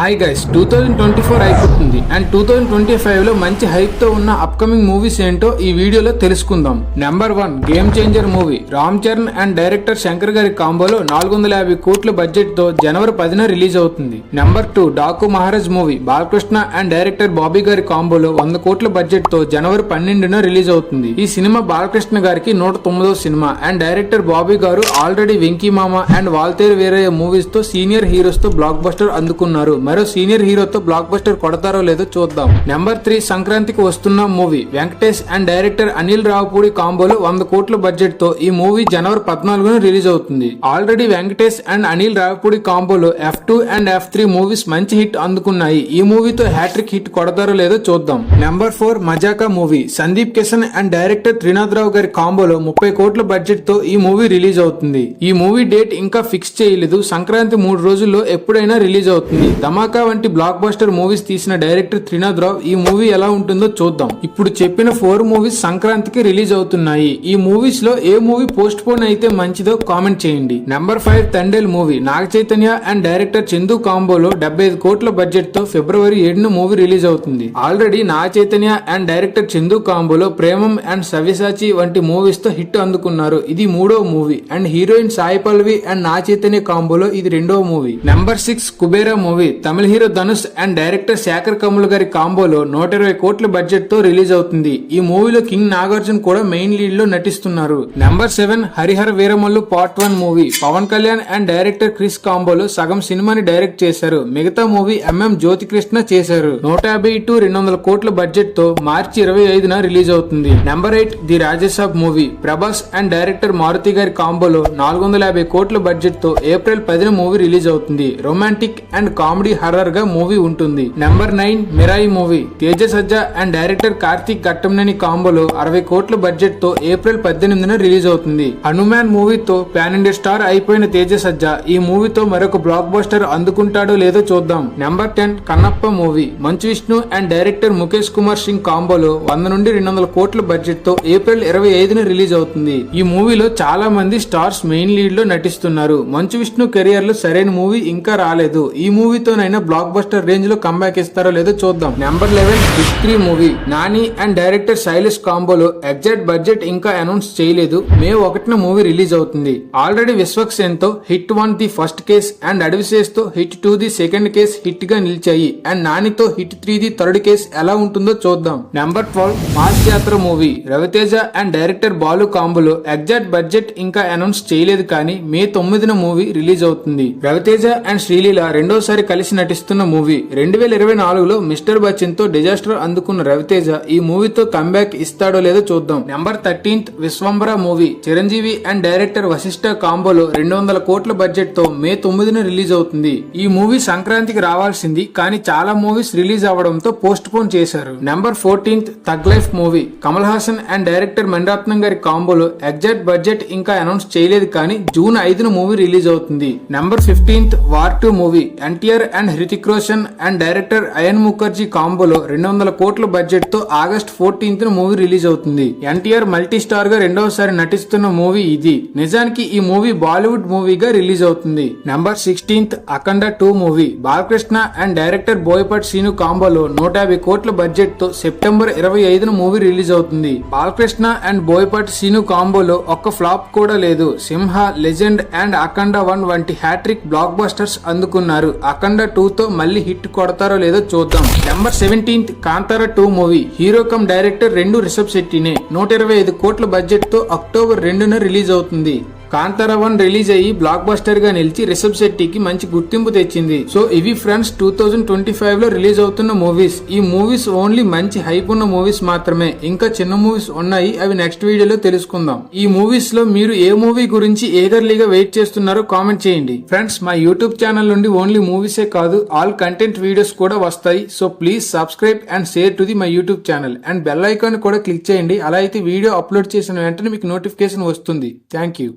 Hi guys two thousand twenty four అయిపోతుంది. And two thousand twenty ఫైవ్లో మంచి హైప్తో ఉన్న అప్కమింగ్ మూవీస్ ఏంటో ఈ వీడియోలో తెలుసుకుందాం. Number one game changer movie Ram Charan and director Shankar గారి కాంబోలో నాలుగు వందల యాభై కోట్ల బడ్జెట్తో జనవరి పదిన రిలీజ్ అవుతుంది. Number two Daaku Maharaaj movie Balakrishna and director Bobby గారి కాంబోలో వంద కోట్ల బడ్జెట్తో జనవరి పన్నెండున రిలీజ్ అవుతుంది. ఈ సినిమా బాలకృష్ణ గారికి నూట తొమ్మిదో సినిమా. అండ్ డైరెక్టర్ బాబీ గారు ఆల్రెడీ వెంకీ మామ అండ్ వాల్తేరు వేరే మూవీస్తో సీనియర్ హీరోస్తో బ్లాక్ బస్టర్ అందుకున్నారు. మరో సీనియర్ హీరోతో బ్లాక్ బస్టర్ కొడతారో లేదో చూద్దాం. నెంబర్ త్రీ సంక్రాంతికి వస్తున్న movie. Venkatesh and director Anil Ravipudi కాంబోలో వంద కోట్ల బడ్జెట్తో ఈ మూవీ జనవరి పద్నాలుగున రిలీజ్ అవుతుంది. Already Venkatesh and Anil Ravipudi కాంబోలో F two and F three movies మంచి హిట్ అందుకున్నాయి. ఈ మూవీతో హ్యాట్రిక్ హిట్ కొడతారో లేదో చూద్దాం. Number four Mazaka movie. Sundeep Kishan and director Trinath Rao గారి కాంబోలో ముప్పై కోట్ల బడ్జెట్తో ఈ మూవీ రిలీజ్ అవుతుంది. ఈ మూవీ డేట్ ఇంకా ఫిక్స్ చేయలేదు. సంక్రాంతి మూడు రోజుల్లో ఎప్పుడైనా రిలీజ్ అవుతుంది. ధమాకా వంటి బ్లాక్ బస్టర్ మూవీస్ తీసిన డైరెక్టర్ త్రినాథ్ రావు ఈ మూవీ ఎలా ఉంటుందో చూద్దాం. ఇప్పుడు చెప్పిన ఫోర్ మూవీస్ సంక్రాంతికి రిలీజ్ అవుతున్నాయి. ఈ మూవీస్లో ఏ మూవీ పోస్ట్ పోన్ అయితే మంచిదో కామెంట్ చేయండి. Number five Thandel movie Naga Chaitanya and director Chandu కాంబోలో డెబ్బై ఐదు కోట్ల బడ్జెట్తో ఫిబ్రవరి ఏడున మూవీ రిలీజ్ అవుతుంది. Already Naga Chaitanya and director Chandu కాంబోలో Premam and Savyasachi వంటి మూవీస్తో హిట్ అందుకున్నారు. ఇది మూడో movie and heroine Sai Pallavi and నా చైతన్య కాంబోలో ఇది రెండో movie number six Kubera movie Tamil hero Dhanush and director Sekhar Kamal గారి కాంబోలో నూట ఇరవై కోట్ల బడ్జెట్తో రిలీజ్ అవుతుంది. ఈ మూవీలో కింగ్ నాగార్జున కూడా మెయిన్ లీడ్లో నటిస్తున్నారు. Number seven Harihara Veeramallu part one movie Pawan Kalyan and director Krish కాంబోలో సగం సినిమాని డైరెక్ట్ చేశారు. మిగతా మూవీ ఎంఎం జ్యోతికృష్ణ చేశారు. నూట యాభై టు రెండు వందల కోట్ల బడ్జెట్తో మార్చి ఇరవై ఐదున రిలీజ్ అవుతుంది. Number eight the Rajasaab movie Prabhas and director Maruthi గారి కాంబోలో నాలుగు వందల యాభై కోట్ల బడ్జెట్తో ఏప్రిల్ పదిన మూవీ రిలీజ్ అవుతుంది. రొమాంటిక్ అండ్ కామెడీ హర్రర్గా మూవీ ఉంటుంది. Number nine Mirai movie. Teja Sajja and director Karthik Ghattamaneni కాంబోలో అరవై కోట్ల బడ్జెట్తో ఏప్రిల్ పద్దెనిమిదిన రిలీజ్ అవుతుంది. హనుమాన్ మూవీతో పాన్ ఇండియా స్టార్ అయిపోయిన తేజ సజ్జ ఈ మూవీతో మరొక బ్లాక్ బస్టర్ అందుకుంటాడో లేదో చూద్దాం. Number ten Kannappa movie. Manchu Vishnu and director Mukesh Kumar Singh కాంబోలో వంద నుండి రెండు వందల కోట్ల బడ్జెట్తో ఏప్రిల్ ఇరవై ఐదున రిలీజ్ అవుతుంది. ఈ మూవీలో చాలా మంది స్టార్స్ మెయిన్ లీడ్లో నటిస్తున్నారు. మంచు విష్ణు కెరియర్లో సరైన మూవీ ఇంకా రాలేదు. ఈ మూవీతోనైనా బ్లాక్ బస్టర్ రేంజ్లో కంబ్యాక్ ఇస్తారో లేదో చూద్దాం. Number eleven three movie Nani and director Sailesh కాంబోలో exact budget ఇంకా అనౌన్స్ చేయలేదు. మే ఒకటిన మూవీ రిలీజ్ అవుతుంది. Already విశ్వక్సేన్తో hit one the first case and అడవిసేస్తో hit two the second case హిట్గా నిలిచాయి. And నానితో hit three the third case ఎలా ఉంటుందో చూద్దాం. Number twelve mass Yatra movie Raviteja and director Balu కాంబోలో exact budget ఇంకా announce చేయలేదు కానీ మే తొమ్మిదిన movie release అవుతుంది. Raviteja and Sreeleela రెండోసారి కలిసి నటిస్తున్న మూవీ. రెండు వేల ఇరవై నాలుగులో మిస్టర్ బచ్చన్తో డిజాస్టర్ అందుకున్న రవితేజ ఈ మూవీతో కంబ్యాక్ ఇస్తాడో లేదో చూద్దాం. Number thirteenth Vishwambhara movie. Chiranjeevi and director Vassishta కాంబోలో రెండు వందల కోట్ల బడ్జెట్తో మే తొమ్మిదిన రిలీజ్ అవుతుంది. ఈ మూవీ సంక్రాంతికి రావాల్సింది కానీ చాలా మూవీస్ రిలీజ్ అవడంతో పోస్ట్ పోన్ చేశారు. Number fourteenth thug life movie. Kamal Haasan and director Maniratnam garu కాంబోలో exact budget ఇంకా అనౌన్స్ చేయలేదు కానీ జూన్ ఐదున మూవీ రిలీజ్ అవుతుంది. Number fifteenth war two movie. NTR and Hrithik Roshan and director Ayan Mukerji కాంబోలో రెండు వందల కోట్ల బడ్జెట్తో ఆగస్ట్ ఫోర్టీన్త్ మూవీ రిలీజ్ అవుతుంది. ఎన్టీఆర్ మల్టీ స్టార్గా రెండవసారి నటిస్తున్న మూవీ ఇది. నిజానికి ఈ మూవీ బాలీవుడ్ మూవీగా రిలీజ్ అవుతుంది. Number sixteenth Akhanda two movie. Balakrishna and director Boyapati Seenu కాంబోలో నూట యాభై కోట్ల బడ్జెట్తో సెప్టెంబర్ ఇరవై ఐదున మూవీ రిలీజ్ అవుతుంది. బాలకృష్ణ అండ్ బోయపట్ సీను కాంబోలో ఒక్క ఫ్లాప్ కూడా లేదు. Simha legend and Akhanda one వంటి హ్యాట్రిక్ బ్లాక్ బస్టర్స్ అందుకున్నారు. అఖండ టూ తో మళ్ళీ హిట్ కొడతారో లేదో చూద్దాం. Number seventeenth Kantara two movie. Hero cum director రెండు రిషబ్ శెట్టినే. నూట ఇరవై ఐదు కోట్ల బడ్జెట్తో అక్టోబర్ రెండున రిలీజ్ అవుతుంది. కాంతార వన్ రిలీజ్ అయ్యి బ్లాక్ బస్టర్గా నిలిచి రిషబ్ శెట్టికి మంచి గుర్తింపు తెచ్చింది. సో ఇవి ఫ్రెండ్స్ టూ థౌజండ్ ట్వంటీ ఫైవ్లో రిలీజ్ అవుతున్న మూవీస్. ఈ మూవీస్ ఓన్లీ మంచి హైప్ ఉన్న మూవీస్ మాత్రమే. ఇంకా చిన్న మూవీస్ ఉన్నాయి అవి నెక్స్ట్ వీడియోలో తెలుసుకుందాం. ఈ మూవీస్లో మీరు ఏ మూవీ గురించి ఏగర్లీగా వెయిట్ చేస్తున్నారో కామెంట్ చేయండి. ఫ్రెండ్స్ మా యూట్యూబ్ ఛానల్ నుండి ఓన్లీ మూవీసే కాదు ఆల్ కంటెంట్ వీడియోస్ కూడా వస్తాయి. So please subscribe and share to the my YouTube channel. And bell icon కూడా క్లిక్ చేయండి. అలా అయితే వీడియో అప్లోడ్ చేసిన వెంటనే మీకు నోటిఫికేషన్ వస్తుంది. Thank you.